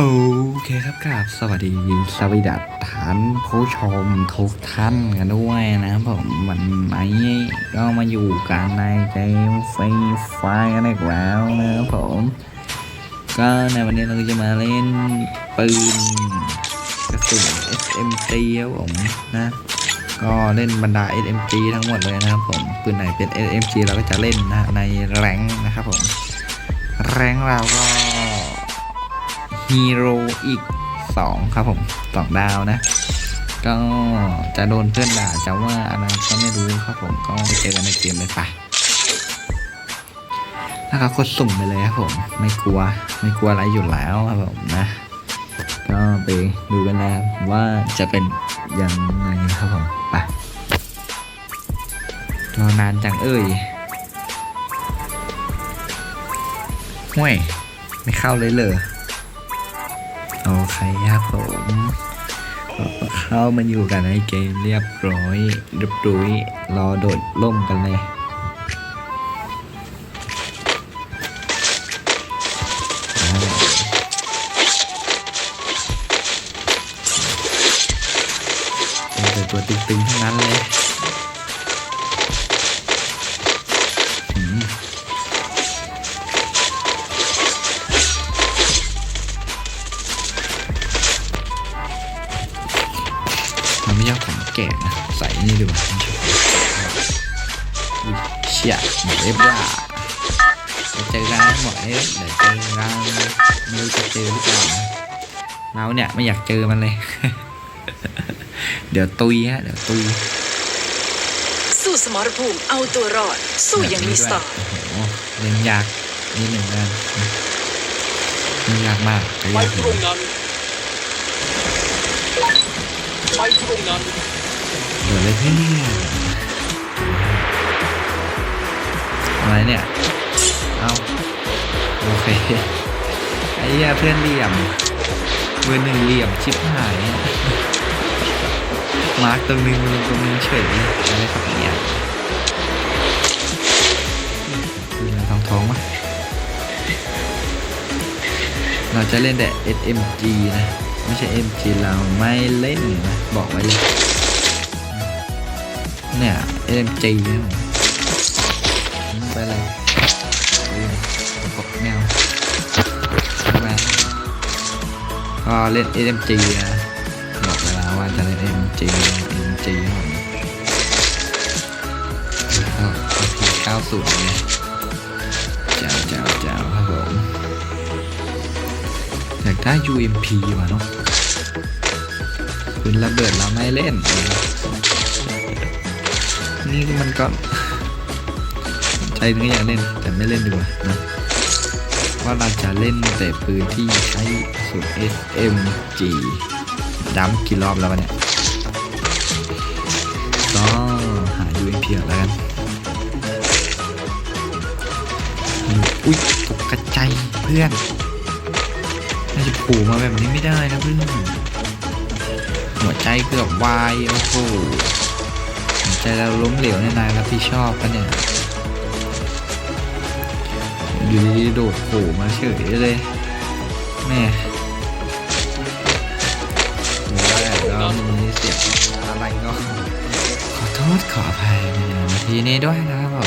โอเคครับกราบสวัสดีสวัสดีท่านผู้ชมทุกท่านกันด้วยนะครับผมวันนี้ก็มาอยู่กันในเกมฟรีไฟกันอีกแล้วนะครับผม ก็ในวันนี้เราจะมาเล่นปืนกระสุน SMG ครับผมนะ ก็เล่นบรรดา SMG ทั้งหมดเลยนะครับผมปืนไหนเป็น SMG เราก็จะเล่นนะในแรงนะครับผม แรงเราก็ ฮีโร่อีก 2 ครับผมสองดาวนะ ก็จะโดนเพื่อนด่าจะว่าอะไรก็ไม่รู้ครับผมก็ไปเจอกันในเกมเลยไปแล้วก็กดสุ่มไปเลยครับผม ไม่กลัวไม่กลัวอะไรอยู่แล้วครับผมนะ ก็ไปดูกันนะว่าจะเป็นยังไงครับผมไปรอนานจังเอ้ยห่วยไม่เข้าเลยเลย โอเคครับผมเข้ามาอยู่กันในเกมเรียบร้อยเรียบร้อยรอโดดล่มกันเลยเป็นแต่ตัวตึงๆทั้งนั้นเลย เชี่ยหมดเอฟว่าจะเจอกันหมดเอฟเดี๋ยวเจอกันไม่รู้จะเจอหรือเปล่านะเราเนี่ยไม่อยากเจอมันเลย เดี๋ยวตุยฮะเดี๋ยวตุยสู้สมรภูมิเอาตัวรอด สู้อย่างมีสไตล์โอ้โหเล่นยากนิดหนึ่งนะเล่นยากมากแต่ไปยากตอยู่รงนั้นไปตรงนั้นเดี๋ยวเลยพี่ อะไรเนี่ย เอาโอเค ไอ้เหี้ยเพื่อนเหลี่ยมเบอร์หนึ่งเหลี่ยมชิบหาย มาร์กตรงนึงตรงนึงเฉยอะไรครับเนี่ยคืออะไรทองทองๆวะเราจะเล่นแต่ SMG นะ ไม่ใช่ MG เราไม่เล่นนะ บอกไว้เลย เนี่ย SMG นะ ไปเลยปืนกดแมวใช่ไหมก็เล่น SMG นะบอกเวลาว่าจะเล่น SMG SMG ครับผมก็ AP 90เนี่ยเจ้าเจ้าเจ้าครับผมอยากได้ UMP ว่ะเนาะปืนระเบิดเราไม่เล่น นี่มันก็ ใจนึงก็อยากเล่นแต่ไม่เล่นดีกว่านะว่าเราจะเล่นแต่ปืนที่ใช้สุด SMG ดัมกี่รอบแล้ววะเนี่ยก็หา UMP แล้วกันอุ้ยตกกระใจายเพื่อนน่าจะผูมาแบบนี้ไม่ได้นะเพื่อนหัวใจเกือบวายโอ้โหหัวใจเราล้มเหลวในนายรับผิดชอบปะเนี่ย อยู่ดีๆโดดโผล่มาเฉยเลยแม่หรือว่าเรามีเสียงอะไรก็ขอโทษขออภัยในทีนี้ด้วยนะครับ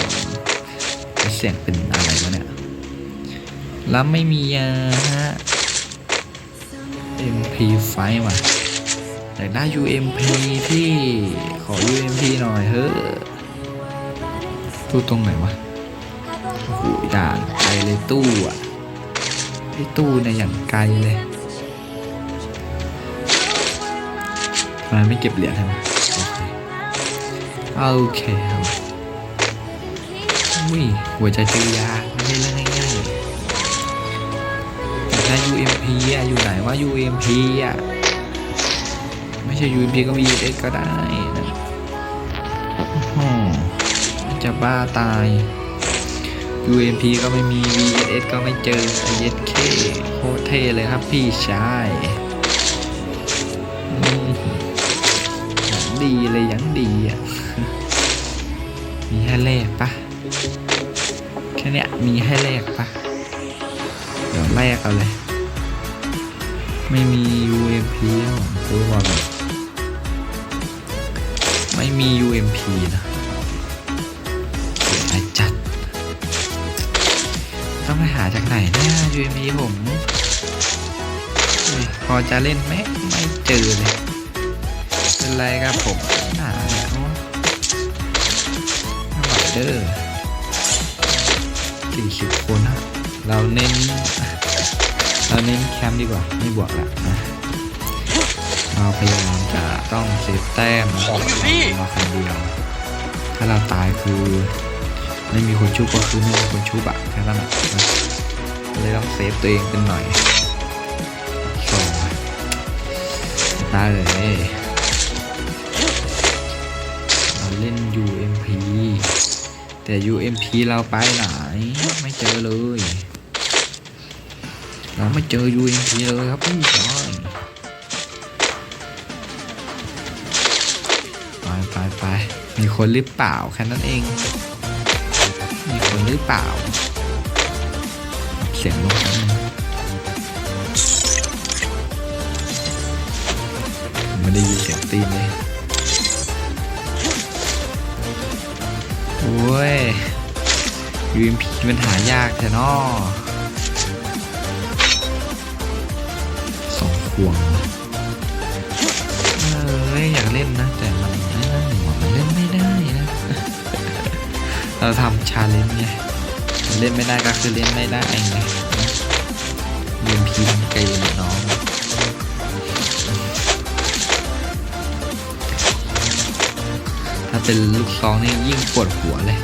ผมเสียงเป็นอะไรวะเนี่ยแล้วไม่มีอะฮะ MP5 ว่ะอยากได้ UMP พี่ขอ UMP หน่อยเฮ้อตู้ตรงไหนวะ โอ้โหด่านไกลเลยตู้อะไอตู้เนี่ยอย่างไกลเลยทำไมไม่เก็บเหรียญให้มันโอเคโอเคครับอุ้ยหัวใจเจอยาไม่ใช่เรื่องง่ายๆอยากได้ UMP อะอยู่ไหนว่า UMP อะไม่ใช่ UMP ก็ VS ก็ได้นะจะบ้าตาย UMP ก็ไม่มี VSS ก็ไม่เจอ ISK โคตรเท่เลยครับพี่ชายอย่างดีเลยอย่างดีอะ มีให้แลกปะแค่เนี้ยมีให้แลกปะเดี๋ยวแลกเอาเลย ไม่มี UMP ครับผมซื้อมาแบบไม่มี UMP นะ ต้องไปหาจากไหนเนี่ย UMP ผมเฮ้ยพอจะเล่นไหมไม่เจอเลย เป็นไรครับผมหาแล้วไม่ไหวเด้อสี่สิบคนอะเราเน้น เราเน้นแคมป์ดีกว่าไม่บวกละนะเราพยายามจะต้องเซฟแต้มของพี่มาคนเดียว ถ้าเราตายคือ ไม่มีคนชุบก็คือไม่มีคนชุบอะแค่นั้นอะนะก็เลยต้องเซฟตัวเองเป็นหน่อยสองได้เลยเราเล่น UMP แต่ UMP เราไปไหนไม่เจอเลย เราไม่เจอ UMP เลยครับพี่จอนไปไปไปมีคนหรือเปล่าแค่นั้นเอง หรือเปล่า เสียงลงนิดนึงไม่ได้ยินเสียงตีนเลยโอ้ย UMP มันหายากแท้นอสองควง เราทำชาเลนจ์ไงมันเล่นไม่ได้ก็คือเล่นไม่ได้ไงนะ UMP ทั้งเกมอะน้องถ้าเป็นลูกซองนี่ยิ่งปวดหัวเลย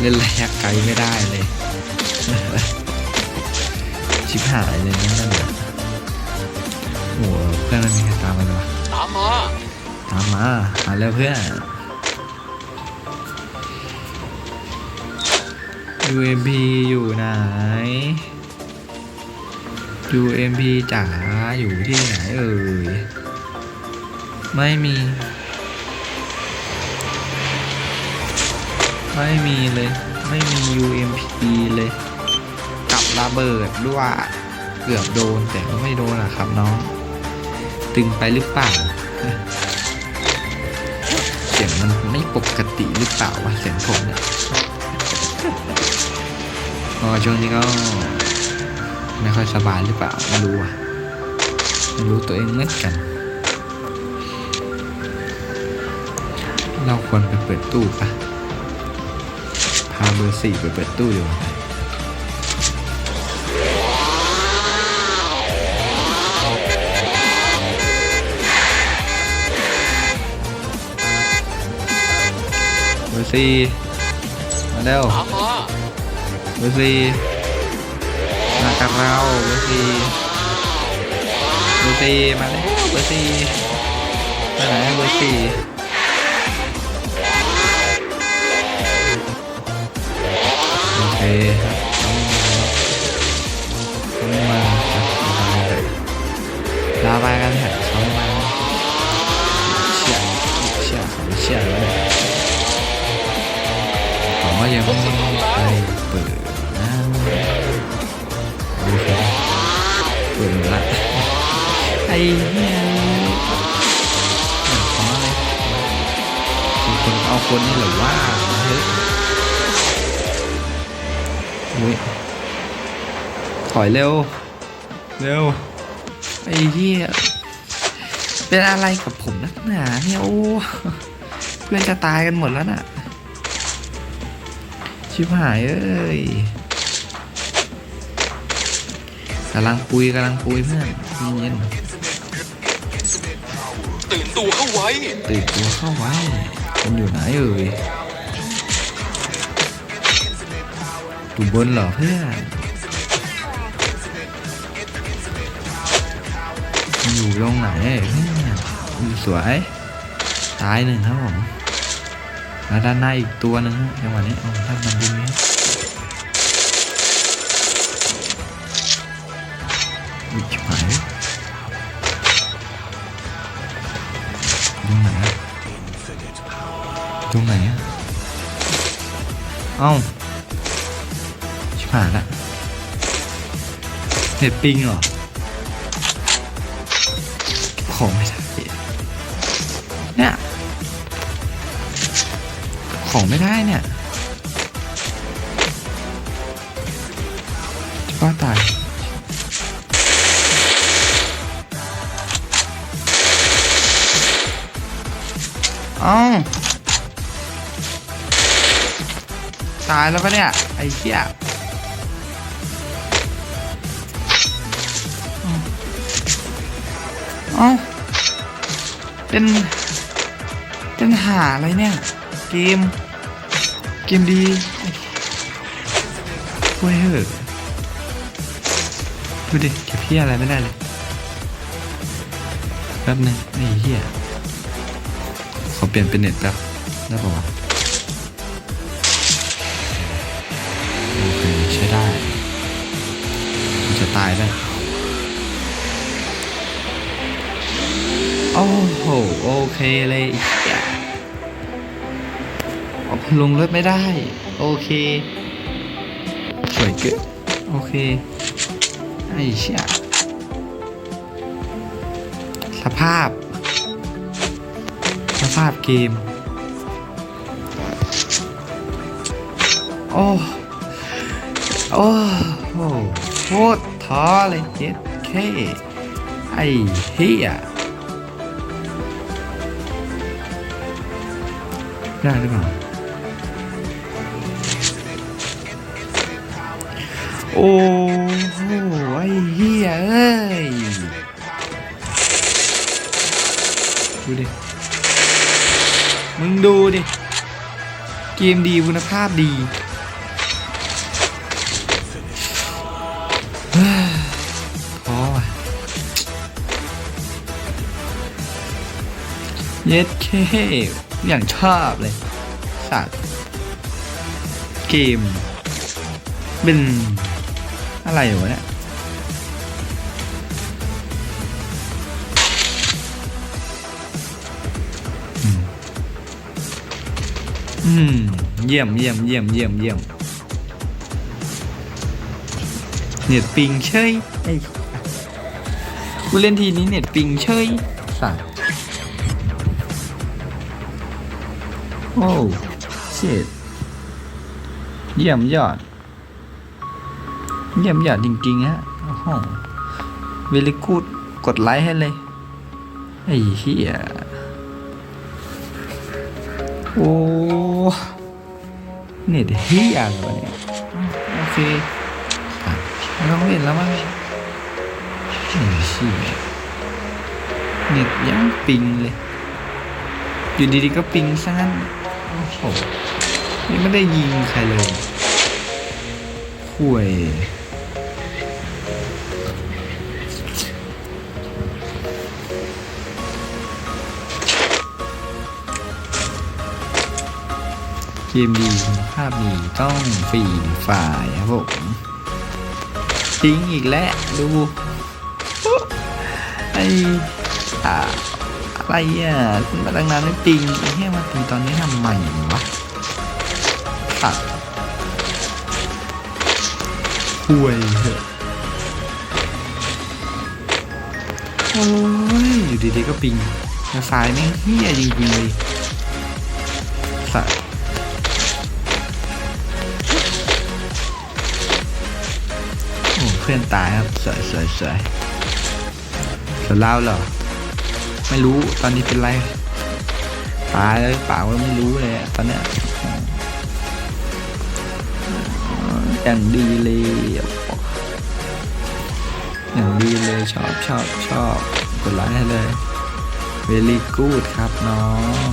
เล่นระยะไกลไม่ได้เลย ชิบหายเลยนั่นนั่นน่ะโอ้โหเพื่อนมันมีใครตามมาเลยวะตามมาตามมาหาแล้วเพื่อน UMP อยู่ไหน UMP จ๋าอยู่ที่ไหนเอ่ย ไม่มี ไม่มีเลย ไม่มี UMP เลย กับระเบิดด้วย เกือบโดนแต่ก็ไม่โดนอะครับน้อง ตึงไปหรือเปล่า เสียงมันไม่ปกติหรือเปล่าวะเสียงผมเนี่ย พอช่วงนี้ก็ไม่ค่อยสบายหรือเปล่าไม่รู้อะไม่รู้ตัวเองเหมือนกัน เราควรไปเปิดตู้ปะพาเบอร์สี่ไปเปิดตู้ดีกว่าเบอร์สี่มาเร็วตามมาเบอร์สี่มากับเราเบอร์สี่เบอร์สี่มาแล้ว เบอร์สี่ไปไหนเบอร์สี่โอเคครับเขาไม่มาครั ไอ้เนี่ยเหมือนฟ้าเลยมีคนเอาคนนี่หรือว่าเฮ้ยอุ้ยถอยเร็ว เร็ว ไอ้เหี้ยเป็นอะไรกับผมนักหนาเนี่ยโอ้เพื่อนจะตายกันหมดแล้วน่ะ ชิบหายเอ้ย กำลังปุยกำลังปุยเพื่อนเย็นตื่นตัวเข้าไว้ๆตื่นตัวเข้าไว้มันอยู่ไหนเอ่ยอยู่บนเหรอเพื่อนมันอยู่ตรงไหนเอ่ยเพื่อนอยู่สวยตายหนึ่งครับผมแล้วด้านหน้าอีกตัวหนึ่งฮะจังหวะนี้เอาท่านมันบุญนี้ อุ๊ยชิบหายตรงไหนอะตรงไหนอะเอ้าชิบหายละเน็ตปิงเหรอของไม่ได้เนี่ยของไม่ได้เนี่ยจะว่าตาย อ้าตายแล้วปะเนี่ย ไอ้เหี้ยเอ้าเป็นเป็นหาอะไรเนี่ย เกม เกมดีเว้ยเหอะดูดิเก็บเหี้ยอะไรไม่ได้เลยแป๊บนึงไอ้เหี้ย ขอเปลี่ยนเป็นเน็ตแป๊บได้ป่าวะโอเคใช้ได้มันจะตายได้โอ้โหโอเคเลยไอ้เลงรถไม่ได้ โอเค สวยเกินโอเค ไอ้เชี่ยสภาพาพเกม โอ้โอ้โหโคตรท้อเลยเจ็ดแค่ไอ้เฮียได้หรือเปล่า โอ้โหไอ้เฮียเอ้ย ดูดิ ดูดิ เกมดีคุณภาพดีเฮ้ยพอว่ะเย็ดเคอย่างชอบเลย สัตว์ เกม เป็น อะไรวะเนี่ย เยี่ยมเยี่ยมเยี่ยมเยี่ยมเยี่ยมเน็ตปิงเชยไอ้กูเล่นทีนี้เน็ตปิงเชยสัตว์โอ้เชิดเยี่ยมยอด เยี่ยมยอดจริงๆฮะโอ้โหเวลิกูดกดไลค์ให้เลย ไอ้เหี้ย โอ้ เน็ตเฮียอะไรวะเนี่ยโอเคอะไม่ต้องเล่นแล้วมั้งไอ้เชี่ยเน็ตยังปิงเลย อยู่ดีๆก็ปิงซะงั้นโอ้โหนี่ไม่ได้ยิงใครเลยห่วย มดีคุณภาพดีต้องฟรีฝ่ายครับผมทิ้งอีกแล้วดูไอ้อะอะไรอะขึ้นมาตั้งนานไม่ปิงไอ้เหี้ยมาปิงตอนนี้ทำไมวะสัตว์ห่วยเหอะโอ้ยอยู่ดีๆก็ปิงแต่สายแม่เฮี้ยจริงๆเลยสัตว์ พื่อนตายครับสวยสวยสวยส่วนเราเหรอ ไม่รู้ตอนนี้เป็นไรตายแล้วหรือเปล่าก็ไม่รู้เลยตอนเนี้ยอย่างดีเลยอย่างดีเลยชอบชอบชอบกดไลค์ให้เลย very good ครับน้อง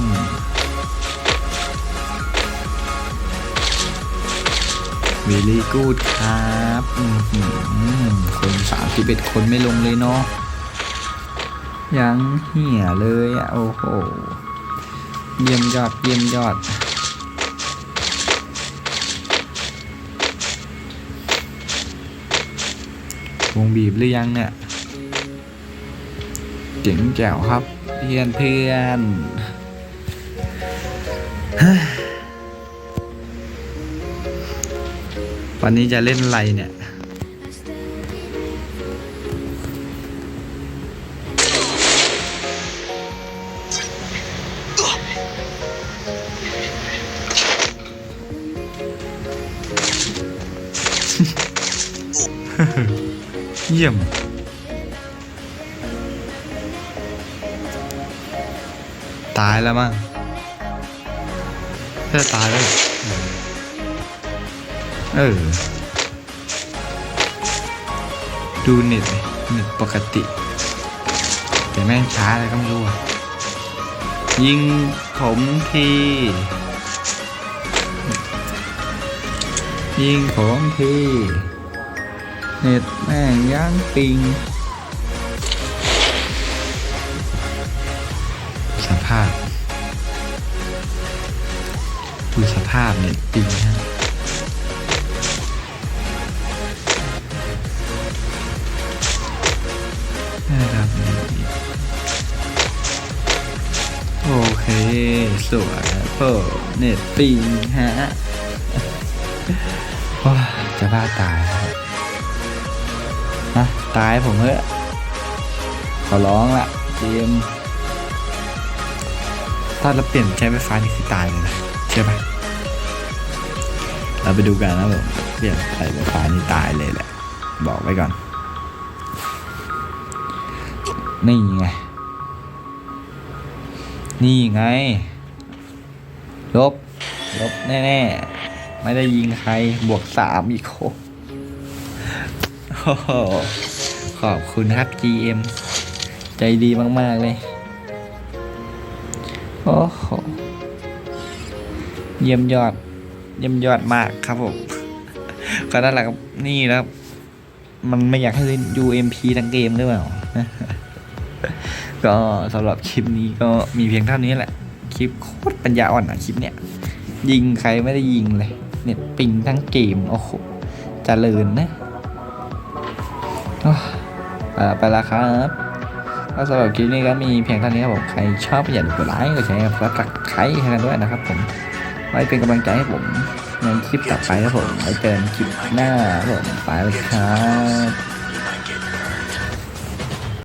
เวลี่กูดครับคนสามสิบเอ็ดคนไม่ลงเลยเนาะยังเหี่ยเลยอะ โอ้โห เยี่ยมยอด เยี่ยมยอด วงบีบหรือยังเนี่ยเจ๋งแจ๋วครับ เพื่อนเพื่อน วันนี้จะเล่นอะไรเนี่ย เยี่ยม ตายแล้วมั้งแค่ตายแล้ว เออ ดูเน็ตเลยเน็ตปกติ แต่แม่งช้าอะไรก็ไม่รู้อะ ยิงผมที ยิงผมที เน็ตแม่งย่างปิง สภาพดูสภาพเน็ตปิงฮะ สวยเปิดเน็ตปิงฮะว้าจะบ้าตายนะตายผมเถอะขอร้องละเกมถ้าเราเปลี่ยนใช้ไฟฟ้านี่คือตายเลยนะใช่ปะเราไปดูกันนะผมเปลี่ยนใช้ไฟฟ้านี่ตายเลยแหละ บอกไว้ก่อน นี่ไง นี่ไง ลบ ลบแน่ๆ ไม่ได้ยิงใคร บวกสามอีกโคขอบคุณครับ GM ใจดีมาก ๆ เลย โอ้โห เยี่ยมยอด เยี่ยมยอดมากครับผมก็นั่นแหละครับ นี่นะครับมันไม่อยากให้เล่น UMP ทั้งเกมหรือเปล่า ก็สำหรับคลิปนี้ก็มีเพียงเท่านี้แหละ คลิปโคตรปัญญาอ่อนอะคลิปเนี้ยยิงใครไม่ได้ยิงเลยเน็ตปิงทั้งเกม โอ้โหเจริญนะอ้ไปละไปละครับก็สำหรับคลิปนี้ก็มีเพียงเท่านี้ครับผมใครชอบอย่าลืมกดไลค์กดแชร์กดซับสไครต์ให้กันด้วยนะครับผมไว้เป็นกำลังใจให้ผมในคลิปต่อไปครับผมไว้เจอกันคลิปหน้าครับผมไปเลยครับ